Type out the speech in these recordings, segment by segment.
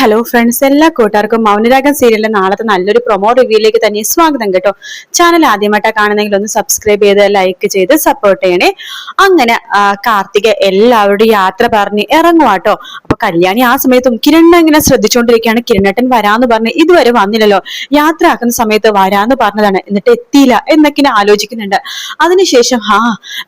Hello friends എല്ലാ കൂട്ടുകാർക്കും മൗനരാഗം സീരിയലിലെ നാളത്തെ നല്ലൊരു പ്രൊമോ റിവ്യൂയിലേക്ക് തന്നെ സ്വാഗതം കേട്ടോ. ചാനൽ ആദ്യമായിട്ടാണ് കാണുന്നെങ്കിൽ ഒന്ന് സബ്സ്ക്രൈബ് ചെയ്ത് ലൈക്ക് ചെയ്ത് സപ്പോർട്ട് ചെയ്യണേ. അങ്ങനെ കാർത്തിക എല്ലാവരുടെയും യാത്ര പറഞ്ഞ് ഇറങ്ങുവാട്ടോ അപ്പൊ കല്യാണി ആ സമയത്തും കിരണ്ണ ഇങ്ങനെ ശ്രദ്ധിച്ചുകൊണ്ടിരിക്കുകയാണ് കിരണട്ടൻ വരാന്ന് പറഞ്ഞ് ഇതുവരെ വന്നില്ലല്ലോ. യാത്ര ആക്കുന്ന സമയത്ത് വരാന്ന് പറഞ്ഞതാണ്. എന്നിട്ട് എത്തിയില്ല എന്നൊക്കെ ആലോചിക്കുന്നുണ്ട്. അതിനുശേഷം ആ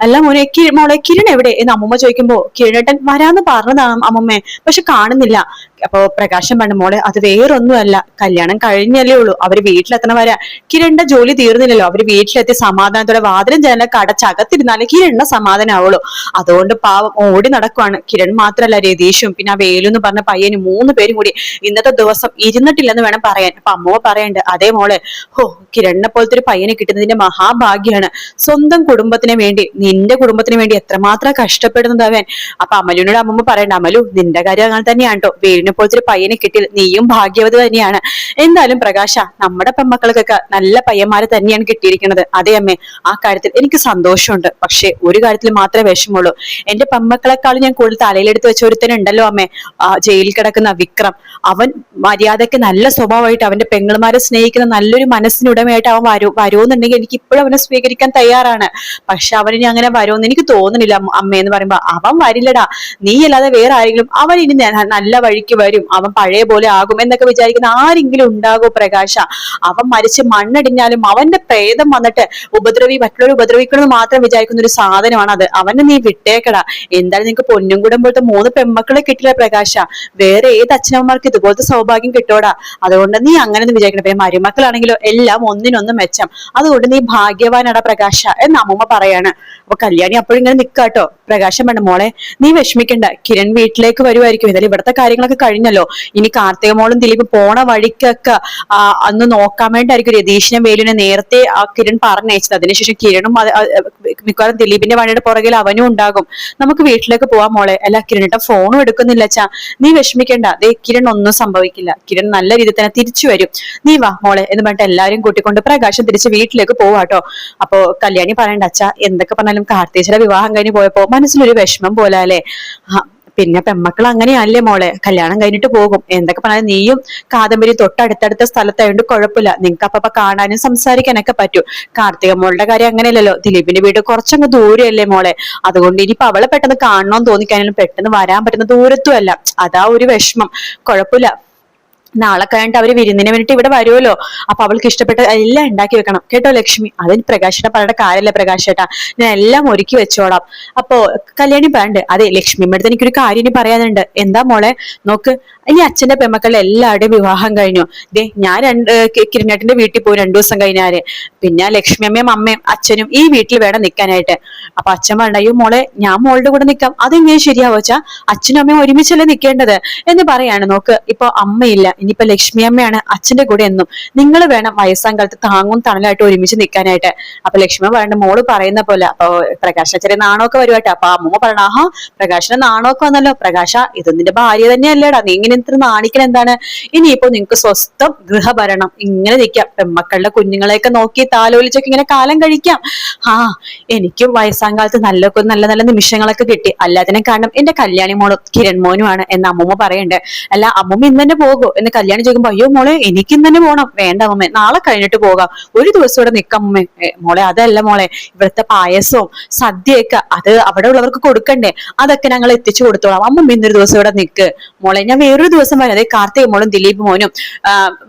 അല്ല മോനെ മോളെ കിരൺ എവിടെ? എന്ന് അമ്മമ്മ ചോദിക്കുമ്പോ കിരണട്ടൻ വരാന്ന് പറഞ്ഞതാണ് അമ്മമ്മ. പക്ഷെ കാണുന്നില്ല. അപ്പൊ പ്രകാശം പറഞ്ഞു മോളെ അത് വേറൊന്നുമല്ല. കല്യാണം കഴിഞ്ഞല്ലേ ഉള്ളൂ. അവർ വീട്ടിലെത്തണ വരെ കിരണ്ട ജോലി തീർന്നില്ലല്ലോ. അവർ വീട്ടിലെത്തി സമാധാനത്തോടെ വാതിലും ജനലൊക്കെ അടച്ചകത്തിരുന്നാലേ സമാധാനം സമാധാനമാവുള്ളൂ. അതുകൊണ്ട് പാവം ഓടി നടക്കുവാണ്. കിരൺ മാത്രല്ല രതീഷും പിന്നെ ആ വേലു എന്ന് പറഞ്ഞ പയ്യന് മൂന്ന് പേരും കൂടി ഇന്നത്തെ ദിവസം ഇരുന്നിട്ടില്ലെന്ന് വേണം പറയാൻ. അപ്പൊ അമ്മ പറയണ്ട് അതേ മോളെ ഹോ കിരണിനെ പോലത്തെ ഒരു പയ്യനെ കിട്ടുന്നതിന്റെ മഹാഭാഗ്യാണ്. സ്വന്തം കുടുംബത്തിന് വേണ്ടി നിന്റെ കുടുംബത്തിന് വേണ്ടി എത്രമാത്രം കഷ്ടപ്പെടുന്നത് അവൻ? അപ്പൊ അമലുവിനോട് അമ്മമ്മ പറയണ്ട അമലു നിന്റെ കാര്യം അങ്ങനെ തന്നെയാണ് കേട്ടോ വേലിനെ പോലത്തെ ഒരു പയ്യനെ കിട്ടി നീയും ഭാഗ്യവതി തന്നെയാണ്. എന്തായാലും പ്രകാശ നമ്മുടെ പെമ്മക്കൾക്കൊക്കെ നല്ല പയ്യന്മാരെ തന്നെയാണ് കിട്ടിയിരിക്കുന്നത്. അതേ അമ്മേ ആ കാര്യത്തിൽ എനിക്ക് സന്തോഷമുണ്ട്. പക്ഷെ ഒരു കാര്യത്തിൽ മാത്രമേ വിഷമുള്ളൂ എന്റെ പെമ്മക്കളെക്കാളും ഞാൻ കൂടുതൽ തലയിലെടുത്ത് വെച്ച ഒരുത്തനുണ്ടല്ലോ അമ്മേ ജയിലിൽ കിടക്കുന്ന വിക്രം. അവൻ മര്യാദയ്ക്ക് നല്ല സ്വഭാവമായിട്ട് അവന്റെ പെങ്ങളുമാരെ സ്നേഹിക്കുന്ന നല്ലൊരു മനസ്സിനുടമയായിട്ട് അവൻ വരൂ വരുമെന്നുണ്ടെങ്കിൽ എനിക്ക് ഇപ്പോഴും അവനെ സ്വീകരിക്കാൻ തയ്യാറാണ്. പക്ഷെ അവന് അങ്ങനെ വരുമെന്ന് എനിക്ക് തോന്നുന്നില്ല അമ്മ- അമ്മയെന്ന് പറയുമ്പോ അവൻ വരില്ലടാ. നീ അല്ലാതെ വേറെ ആരെങ്കിലും അവൻ ഇനി നല്ല വഴിക്ക് വരും. അവൻ പഴയ പോലെ ആകും എന്നൊക്കെ വിചാരിക്കുന്ന ആരെങ്കിലും ഉണ്ടാകോ പ്രകാശ? അവൻ മരിച്ച് മണ്ണടിഞ്ഞാലും അവന്റെ പ്രേതം വന്നിട്ട് ഉപദ്രവി മറ്റുള്ളവർ ഉപദ്രവിക്കണമെന്ന് മാത്രം വിചാരിക്കുന്ന ഒരു സാധനമാണ് അത്. അവനെ നീ വിട്ടേക്കടാ. എന്തായാലും നിനക്ക് പൊന്നും കൂടം പോലത്തെ മൂന്ന് പെമ്മക്കളെ കിട്ടില്ല പ്രകാശ. വേറെ ഏത് അച്ഛനമ്മമാർക്ക് ഇതുപോലത്തെ സൗഭാഗ്യം കിട്ടോടാ? അതുകൊണ്ട് നീ അങ്ങനെ ഒന്നും വിചാരിക്കണം പിന്നെ മരുമക്കളാണെങ്കിലോ എല്ലാം ഒന്നിനൊന്നും മെച്ചം. അതുകൊണ്ട് നീ ഭാഗ്യവാനാടാ പ്രകാശ എന്ന് അമ്മമ്മ പറയാണ്. അപ്പൊ കല്യാണി അപ്പോഴും ഇങ്ങനെ നിക്കാട്ടോ. പ്രകാശം വേണ്ട മോളെ നീ വിഷമിക്കണ്ട. കിരൺ വീട്ടിലേക്ക് വരുമായിരിക്കും എന്നാലും ഇവിടുത്തെ കാര്യങ്ങളൊക്കെ കഴിഞ്ഞല്ലോ. ഇനി കാർത്തിക മോളും ദിലീപ് പോണ വഴിക്കൊക്കെ അന്ന് നോക്കാൻ വേണ്ടിയായിരിക്കും രതീഷിനെ വേലുവിനെ നേരത്തെ ആ കിരൺ പറഞ്ഞയച്ചത്. അതിനുശേഷം കിരണും മിക്കവാറും ദിലീപിന്റെ വഴിയുടെ പുറകിൽ അവനും ഉണ്ടാകും. നമുക്ക് വീട്ടിലേക്ക് പോവാം മോളെ. അല്ല കിരണിട്ട ഫോണും എടുക്കുന്നില്ല അച്ഛാ. നീ വിഷമിക്കേണ്ട. ദേ കിരൺ ഒന്നും സംഭവിക്കില്ല. കിരൺ നല്ല രീതിയിൽ തന്നെ തിരിച്ചു വരും. നീ വാ മോളെ എന്ന് പറഞ്ഞിട്ട് എല്ലാരും കൂട്ടിക്കൊണ്ട് പ്രകാശം തിരിച്ച് വീട്ടിലേക്ക് പോവാട്ടോ അപ്പോ കല്യാണി പറയണ്ട അച്ഛാ എന്തൊക്കെ പറഞ്ഞാലും കാർത്തേശ്വര വിവാഹം കഴിഞ്ഞ് പോയപ്പോ മനസ്സിലൊരു വിഷമം പോലെ അല്ലേ? പിന്നെ പെമ്മക്കൾ അങ്ങനെയല്ലേ മോളെ? കല്യാണം കഴിഞ്ഞിട്ട് പോകും. എന്തൊക്കെ പറഞ്ഞാൽ നീയും കാദംബരി തൊട്ടടുത്തടുത്ത സ്ഥലത്തായതുകൊണ്ട് കുഴപ്പമില്ല നിങ്ങൾക്ക് അപ്പൊ കാണാനും സംസാരിക്കാനൊക്കെ പറ്റൂ. കാർത്തിക മോളുടെ കാര്യം അങ്ങനെയല്ലല്ലോ. ദിലീപിന്റെ വീട് കുറച്ചങ്ങ് ദൂരെയല്ലേ മോളെ? അതുകൊണ്ട് ഇനിയിപ്പൊ അവളെ പെട്ടെന്ന് കാണണമെന്ന് തോന്നിക്കാനും പെട്ടെന്ന് വരാൻ പറ്റുന്ന ദൂരത്തും അല്ല. അതാ ഒരു വിഷമം. കുഴപ്പമില്ല നാളെ കഴിഞ്ഞിട്ട് അവർ വിരുന്നിന് വേണ്ടിട്ട് ഇവിടെ വരുമല്ലോ അപ്പൊ അവൾക്ക് ഇഷ്ടപ്പെട്ട എല്ലാം ഉണ്ടാക്കി വെക്കണം. കേട്ടോ ലക്ഷ്മി? അതിന് പ്രകാശേട്ട പറയേണ്ട കാര്യമല്ല പ്രകാശേട്ടാ. ഞാൻ എല്ലാം ഒരുക്കി വെച്ചോളാം. അപ്പോ കല്യാണി പറയണ്ട് അതെ ലക്ഷ്മി അടുത്ത് എനിക്കൊരു കാര്യം പറയാനുണ്ട്. എന്താ മോളെ? നോക്ക് ഈ അച്ഛന്റെ പെമ്മക്കളുടെ എല്ലാവരുടെയും വിവാഹം കഴിഞ്ഞു. ദേ ഞാൻ രണ്ട് കി- വീട്ടിൽ പോയി രണ്ടു ദിവസം കഴിഞ്ഞാൽ പിന്നെ ലക്ഷ്മി അമ്മയും അമ്മയും അച്ഛനും ഈ വീട്ടിൽ വേണം നിൽക്കാനായിട്ട് അപ്പൊ അച്ഛൻ പറഞ്ഞ അയ്യോ മോളെ ഞാൻ മോളുടെ കൂടെ നിൽക്കാം അതെങ്ങനെ ശരിയാവോ വെച്ചാ അച്ഛനും അമ്മയും ഒരുമിച്ചല്ലേ നിൽക്കേണ്ടത് എന്ന് പറയാണ്. നോക്ക് ഇപ്പൊ അമ്മയില്ല. ഇനിയിപ്പോ ലക്ഷ്മി അമ്മയാണ് അച്ഛന്റെ കൂടെ എന്നും. നിങ്ങൾ വേണം വയസ്സാം കാലത്ത് താങ്ങും തണലായിട്ട് ഒരുമിച്ച് നിൽക്കാനായിട്ട് അപ്പൊ ലക്ഷ്മി പറയുന്നത് മോൾ പറയുന്ന പോലെ അപ്പൊ പ്രകാശ ചെറിയ നാണമൊക്കെ വരുവാട്ടെ അപ്പൊ അമ്മ പറയണ ആഹാ പ്രകാശന നാണമൊക്കെ വന്നല്ലോ. പ്രകാശ ഇത് നിന്റെ ഭാര്യ തന്നെയല്ലേടാ. നീ ഇങ്ങനെ ഇത്ര നാണിക്കൽ എന്താണ്? ഇനിയിപ്പോ നിങ്ങൾക്ക് സ്വസ്ഥം ഗൃഹഭരണം. ഇങ്ങനെ നിൽക്കാം. പെമ്മക്കളുടെ കുഞ്ഞുങ്ങളെയൊക്കെ നോക്കി താലോലിച്ചൊക്കെ ഇങ്ങനെ കാലം കഴിക്കാം. ആ എനിക്കും വയസ്സാം കാലത്ത് നല്ല നല്ല നല്ല നിമിഷങ്ങളൊക്കെ കിട്ടി. അല്ലാതിനെ കാരണം എന്റെ കല്യാണി മോളും കിരൺ മോനുമാണ് എന്ന് അമ്മൂമ്മ പറയണ്ട് അല്ല അമ്മൂമ്മ ഇന്ന് തന്നെ പോകുമോ? എന്ന് കല്യാണി ചോദിക്കുമ്പോ അയ്യോ മോളെ എനിക്ക് ഇന്ന് തന്നെ പോകണം വേണ്ട അമ്മേ നാളെ കഴിഞ്ഞിട്ട് പോകാം. ഒരു ദിവസം ഇവിടെ നിൽക്കാം അമ്മേ മോളെ അതല്ല മോളെ. ഇവിടുത്തെ പായസവും സദ്യയൊക്കെ അത് അവിടെ ഉള്ളവർക്ക് കൊടുക്കണ്ടേ? അതൊക്കെ ഞങ്ങൾ എത്തിച്ചു കൊടുത്തോളാം. അമ്മമ്മ ഇന്നൊരു ദിവസം ഇവിടെ നിക്ക്. മോളെ ഞാൻ വേറൊരു ദിവസം വരെ അതെ കാർത്തിക മോളും ദിലീപ് മോനും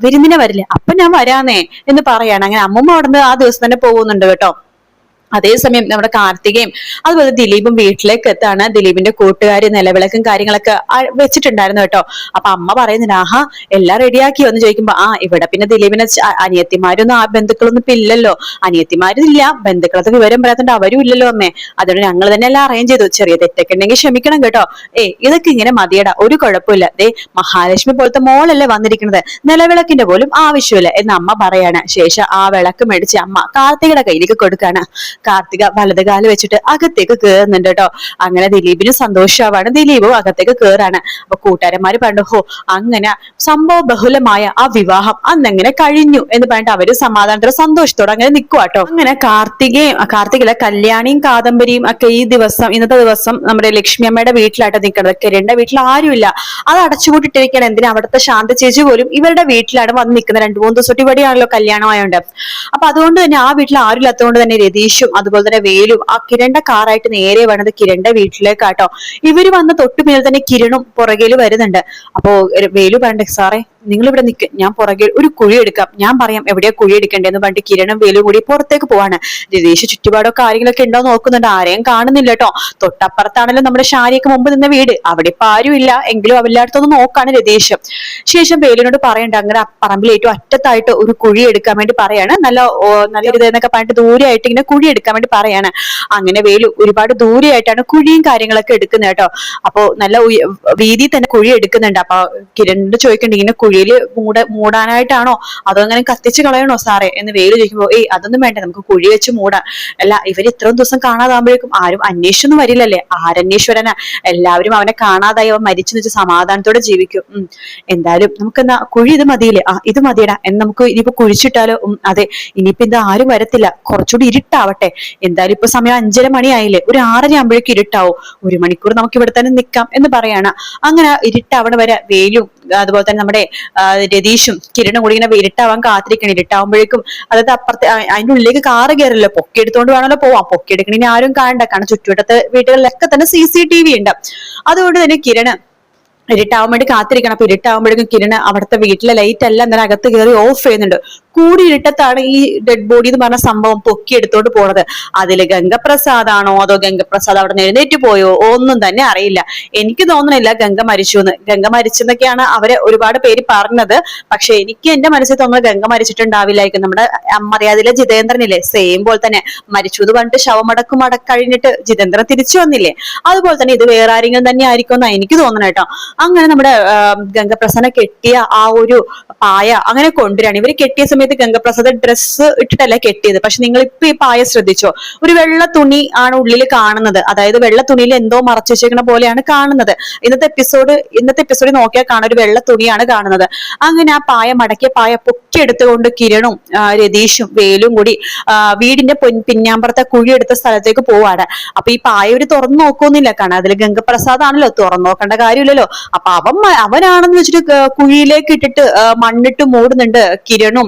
വിരുന്നിനെ വരില്ലേ? അപ്പൊ ഞാൻ വരാന്നേ എന്ന് പറയാണ്. അങ്ങനെ അമ്മമ്മ അവിടുന്ന് ആ ദിവസം തന്നെ പോകുന്നുണ്ട് കേട്ടോ. അതേസമയം നമ്മുടെ കാർത്തികയും അതുപോലെ ദിലീപും വീട്ടിലേക്ക് എത്താണ്. ദിലീപിന്റെ കൂട്ടുകാരി നിലവിളക്കും കാര്യങ്ങളൊക്കെ വെച്ചിട്ടുണ്ടായിരുന്നു കേട്ടോ. അപ്പൊ അമ്മ പറയുന്നുണ്ട് ആഹാ എല്ലാം റെഡിയാക്കിയോ എന്ന് ചോദിക്കുമ്പോ ആ ഇവിടെ പിന്നെ ദിലീപിനെ അനിയത്തിമാരൊന്നും ആ ബന്ധുക്കളൊന്നും ഇപ്പൊ ഇല്ലല്ലോ. അനിയത്തിമാരും ഇല്ല ബന്ധുക്കളത്തെ വിവരം പറയാത്തോണ്ട് അവരും ഇല്ലല്ലോ അമ്മേ. അതുകൊണ്ട് ഞങ്ങൾ തന്നെ എല്ലാം അറേഞ്ച് ചെയ്തു. ചെറിയ തെറ്റൊക്കെ ഉണ്ടെങ്കിൽ ക്ഷമിക്കണം കേട്ടോ. ഏ ഇതൊക്കെ ഇങ്ങനെ മതിയടാ ഒരു കുഴപ്പമില്ല. ദേ മഹാലക്ഷ്മി പോലത്തെ മോളല്ലേ വന്നിരിക്കുന്നത്. നിലവിളക്കിന്റെ പോലും ആവശ്യമില്ല. എന്ന് അമ്മ പറയാണ്. ശേഷം ആ വിളക്ക് മേടിച്ച് അമ്മ കാർത്തികയുടെ കയ്യിലേക്ക് കൊടുക്കാണ്. കാർത്തിക വലത് കാൽ വെച്ചിട്ട് അകത്തേക്ക് കേറുന്നുണ്ട് കേട്ടോ. അങ്ങനെ ദിലീപിന് സന്തോഷമാവാണ് ദിലീപും അകത്തേക്ക് കേറാണ്. അപ്പൊ കൂട്ടുകാരന്മാര് പറഞ്ഞു ഹോ അങ്ങനെ സംഭവ ബഹുലമായ ആ വിവാഹം അന്നെങ്ങനെ കഴിഞ്ഞു? എന്ന് പറഞ്ഞിട്ട് അവർ സമാധാനത്തോടെ സന്തോഷത്തോടെ അങ്ങനെ നിൽക്കുക കേട്ടോ. അങ്ങനെ കാർത്തികയും കാർത്തികയിലെ കല്യാണിയും കാദംബരിയും ഒക്കെ ഈ ദിവസം ഇന്നത്തെ ദിവസം നമ്മുടെ ലക്ഷ്മി അമ്മയുടെ വീട്ടിലായിട്ട് നിൽക്കുന്നത് കിരണിന്റെ വീട്ടിൽ ആരുമില്ല. അത് അടച്ചുപൂട്ടിട്ടിരിക്കണം എന്തിനാ അവിടുത്തെ ശാന്ത ചേച്ചി പോലും ഇവരുടെ വീട്ടിലാണ് വന്ന് നിൽക്കുന്നത്? രണ്ടു മൂന്ന് ദിവസം ഇവിടെയാണല്ലോ കല്യാണമായോണ്ട്. അപ്പൊ അതുകൊണ്ട് തന്നെ ആ വീട്ടിൽ ആരുമില്ലാത്തതുകൊണ്ട് തന്നെ രതീഷും അതുപോലെ തന്നെ വേലും ആ കിരണ്ട കാറായിട്ട് നേരെ വേണത് കിരണ്ട വീട്ടിലേക്കാട്ടോ. ഇവർ വന്ന തൊട്ടു തന്നെ കിരണും പുറകിൽ വരുന്നുണ്ട്. അപ്പോ വേലു പറയണ്ടേ സാറേ? നിങ്ങൾ ഇവിടെ നിൽക്ക് ഞാൻ പുറകെ ഒരു കുഴി എടുക്കാം. ഞാൻ പറയാം എവിടെയാ കുഴി എടുക്കേണ്ടതെന്ന് പറഞ്ഞിട്ട് കിരണം വേലും കൂടി പുറത്തേക്ക് പോവാണ്. രതീഷ് ചുറ്റുപാടൊക്കെ ആരെങ്കിലൊക്കെ ഉണ്ടോ നോക്കുന്നുണ്ട്. ആരെയും കാണുന്നില്ല കേട്ടോ. തൊട്ടപ്പുറത്താണല്ലോ നമ്മുടെ ഷാരിയൊക്കെ മുമ്പ് നിന്ന വീട്. അവിടെ ഇപ്പൊ ആരുമില്ല എങ്കിലും അവല്ലായിടത്തൊന്ന് നോക്കാണ് രതീഷ്. ശേഷം വേലിനോട് പറയണ്ട അങ്ങനെ പറമ്പിൽ ഏറ്റവും അറ്റത്തായിട്ട് ഒരു കുഴി എടുക്കാൻ വേണ്ടി പറയാണ്. നല്ല നല്ല ഇത് എന്നൊക്കെ പറഞ്ഞിട്ട് ദൂരെയായിട്ട് ഇങ്ങനെ കുഴി എടുക്കാൻ വേണ്ടി പറയാണ്. അങ്ങനെ വേലു ഒരുപാട് ദൂരെയായിട്ടാണ് കുഴിയും കാര്യങ്ങളൊക്കെ എടുക്കുന്നത് കേട്ടോ. അപ്പോ നല്ല വീതി തന്നെ കുഴി എടുക്കുന്നുണ്ട്. അപ്പൊ കിരണിനോട് ചോദിക്കണ്ട ഇങ്ങനെ കുഴിയിൽ മൂട മൂടാനായിട്ടാണോ? അതോ അങ്ങനെ കത്തിച്ച് കളയണോ സാറേ? എന്ന് വേലു ചോദിക്കുമ്പോൾ ഏയ് അതൊന്നും വേണ്ട നമുക്ക് കുഴി വെച്ച് മൂടാം. അല്ല ഇവർ ഇത്രയും ദിവസം കാണാതാകുമ്പോഴേക്കും ആരും അന്വേഷിച്ചൊന്നും വരില്ലല്ലേ? ആരന്വേശ്വരനാ? എല്ലാവരും അവനെ കാണാതായി അവൻ മരിച്ചു വെച്ച് സമാധാനത്തോടെ ജീവിക്കും. എന്തായാലും നമുക്ക് എന്നാ കുഴി ഇത് മതിയില്ലേ? ആ ഇത് മതിയടാ. എന്ന് നമുക്ക് ഇനിയിപ്പോ കുഴിച്ചിട്ടാലോ? അതെ. ഇനിയിപ്പോ ഇത് ആരും വരത്തില്ല. കുറച്ചുകൂടി ഇരുട്ടാവട്ടെ. എന്തായാലും ഇപ്പൊ സമയം അഞ്ചര മണിയായില്ലേ? ഒരു ആറര ആകുമ്പോഴേക്കും ഇരുട്ടാവും. ഒരു മണിക്കൂർ നമുക്ക് ഇവിടെ തന്നെ നിൽക്കാം എന്ന് പറയാണ്. അങ്ങനെ ഇരുട്ടാവണ വരെ വെയിലും അതുപോലെ തന്നെ നമ്മുടെ രതീഷും കിരണും കൂടി ഇങ്ങനെ ഇരുട്ടാവാൻ കാത്തിരിക്കണം ഇരുട്ടാവുമ്പോഴേക്കും അതായത് അപ്പുറത്തെ അതിന്റെ ഉള്ളിലേക്ക് കാറ് കയറില്ലോ? പൊക്കി എടുത്തോണ്ട് വേണമല്ലോ പോവാം. പൊക്കി എടുക്കണേ ആരും കാണണ്ട. കാരണം ചുറ്റുവട്ടത്തെ വീടുകളിലൊക്കെ തന്നെ സി സി ടി വി ഉണ്ട്. അതുകൊണ്ട് തന്നെ കിരണ് ഇരുട്ടാവാൻ വേണ്ടി കാത്തിരിക്കണം. അപ്പൊ ഇരുട്ടാവുമ്പോഴേക്കും കിരണ് അവിടുത്തെ വീട്ടിലെ ലൈറ്റ് എല്ലാം അന്നേരം അകത്ത് കയറി ഓഫ് ചെയ്യുന്നുണ്ട്. കൂടി ഇരുട്ടത്താണ് ഈ ഡെഡ് ബോഡി എന്ന് പറഞ്ഞ സംഭവം പൊക്കിയെടുത്തോണ്ട് പോണത്. അതിൽ ഗംഗപ്രസാദ് ആണോ അതോ ഗംഗപ്രസാദ് അവിടെ നിന്ന് എഴുന്നേറ്റ് പോയോ ഒന്നും തന്നെ അറിയില്ല. എനിക്ക് തോന്നണില്ല ഗംഗ മരിച്ചു എന്ന് ഗംഗ മരിച്ചെന്നൊക്കെയാണ് അവരെ ഒരുപാട് പേര് പറഞ്ഞത്. പക്ഷെ എനിക്ക് എന്റെ മനസ്സിൽ തോന്നുന്നത് ഗംഗ മരിച്ചിട്ടുണ്ടാവില്ലായിരിക്കും. നമ്മുടെ മര്യാദയിലെ ജിതേന്ദ്രനില്ലേ? സെയിം പോലെ തന്നെ. മരിച്ചു എന്ന് പറഞ്ഞിട്ട് ശവമടക്കും മടക്കഴിഞ്ഞിട്ട് ജിതേന്ദ്രൻ തിരിച്ചു വന്നില്ലേ? അതുപോലെ തന്നെ ഇത് വേറെ ആരെങ്കിലും തന്നെ ആയിരിക്കും എന്നാ എനിക്ക് തോന്നണം കേട്ടോ. അങ്ങനെ നമ്മുടെ ഗംഗപ്രസന്ന കെട്ടിയ ആ ഒരു പായ അങ്ങനെ കൊണ്ടുവരാണ് ഇവർ കെട്ടിയ ഗംഗപ്രസാദ് ഡ്രസ്സ് ഇട്ടിട്ടല്ല കെട്ടിയത്. പക്ഷെ നിങ്ങൾ ഇപ്പൊ ഈ പായ ശ്രദ്ധിച്ചോ? ഒരു വെള്ള തുണി ആണ് ഉള്ളിൽ കാണുന്നത്. അതായത് വെള്ള തുണിയിൽ എന്തോ മറച്ചു വെച്ചേക്കുന്ന പോലെയാണ് കാണുന്നത്. ഇന്നത്തെ എപ്പിസോഡ് ഇന്നത്തെ എപ്പിസോഡ് നോക്കിയാൽ കാണാൻ ഒരു വെള്ള തുണിയാണ് കാണുന്നത്. അങ്ങനെ ആ പായ മടക്കിയ പായ പൊക്കി എടുത്തുകൊണ്ട് കിരണും രതീഷും വേലും കൂടി വീടിന്റെ പിന്നാമ്പുറത്തെ കുഴി എടുത്ത സ്ഥലത്തേക്ക് പോവാണ്. അപ്പൊ ഈ പായ ഒരു തുറന്നു നോക്കുന്നില്ല കാണാൻ അതിൽ ഗംഗപ്രസാദ് ആണല്ലോ. തുറന്നു നോക്കേണ്ട കാര്യമില്ലല്ലോ. അപ്പൊ അവൻ അവനാണെന്ന് വെച്ചിട്ട് കുഴിയിലേക്ക് ഇട്ടിട്ട് മണ്ണിട്ട് മൂടുന്നുണ്ട് കിരണും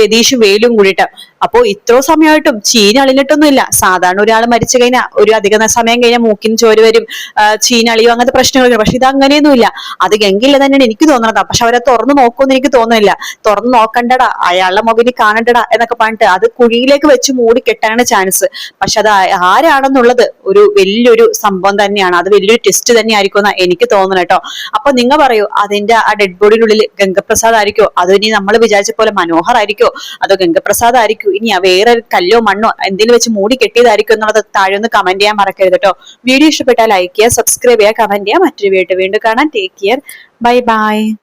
രതീഷും വേലും കൂടിയിട്ട്. അപ്പോ ഇത്രോ സമയമായിട്ടും ചീന അളിഞ്ഞിട്ടൊന്നുമില്ല. സാധാരണ ഒരാൾ മരിച്ചു കഴിഞ്ഞാൽ ഒരു അധിക സമയം കഴിഞ്ഞാൽ മൂക്കിന് ചോര വരും ചീന അളിയോ അങ്ങനത്തെ പ്രശ്നങ്ങളൊക്കെ പക്ഷെ ഇത് അങ്ങനെയൊന്നുമില്ല അത് ഗംഗില്ല തന്നെയാണ് എനിക്ക് തോന്നണത്. പക്ഷെ അവരെ തുറന്നു നോക്കുമെന്ന് എനിക്ക് തോന്നുന്നില്ല. തുറന്നു നോക്കണ്ടടാ അയാളുടെ മൊബൈലിൽ കാണണ്ടടാ എന്നൊക്കെ പറഞ്ഞിട്ട് അത് കുഴിയിലേക്ക് വെച്ച് മൂടി കെട്ടാനാണ് ചാൻസ്. പക്ഷെ അത് ആരാണെന്നുള്ളത് ഒരു വലിയൊരു സംഭവം തന്നെയാണ്. അത് വലിയൊരു ടെസ്റ്റ് തന്നെ ആയിരിക്കും എന്നാ എനിക്ക് തോന്നുന്നു കേട്ടോ. അപ്പൊ നിങ്ങൾ പറയൂ അതിന്റെ ആ ഡെഡ് ബോഡിനുള്ളിൽ ഗംഗപ്രസാദ് ആയിരിക്കോ? അതോ ഇനി നമ്മൾ വിചാരിച്ച പോലെ മനോഹർ ആയിരിക്കോ? അതോ ഗംഗപ്രസാദ് ആയിരിക്കും ഇനി വേറെ കല്ലോ മണ്ണോ എന്തെങ്കിലും വെച്ച് മൂടി കെട്ടിയതായിരിക്കും എന്നുള്ളത് താഴെ ഒന്ന് കമന്റ് ചെയ്യാൻ മറക്കരുത് കേട്ടോ വീഡിയോ ഇഷ്ടപ്പെട്ടാൽ ലൈക്ക് ചെയ്യുക സബ്സ്ക്രൈബ് ചെയ്യുക കമന്റ് ചെയ്യുക. മറ്റൊരു വീഡിയോ വീണ്ടും കാണാം. Take care bye bye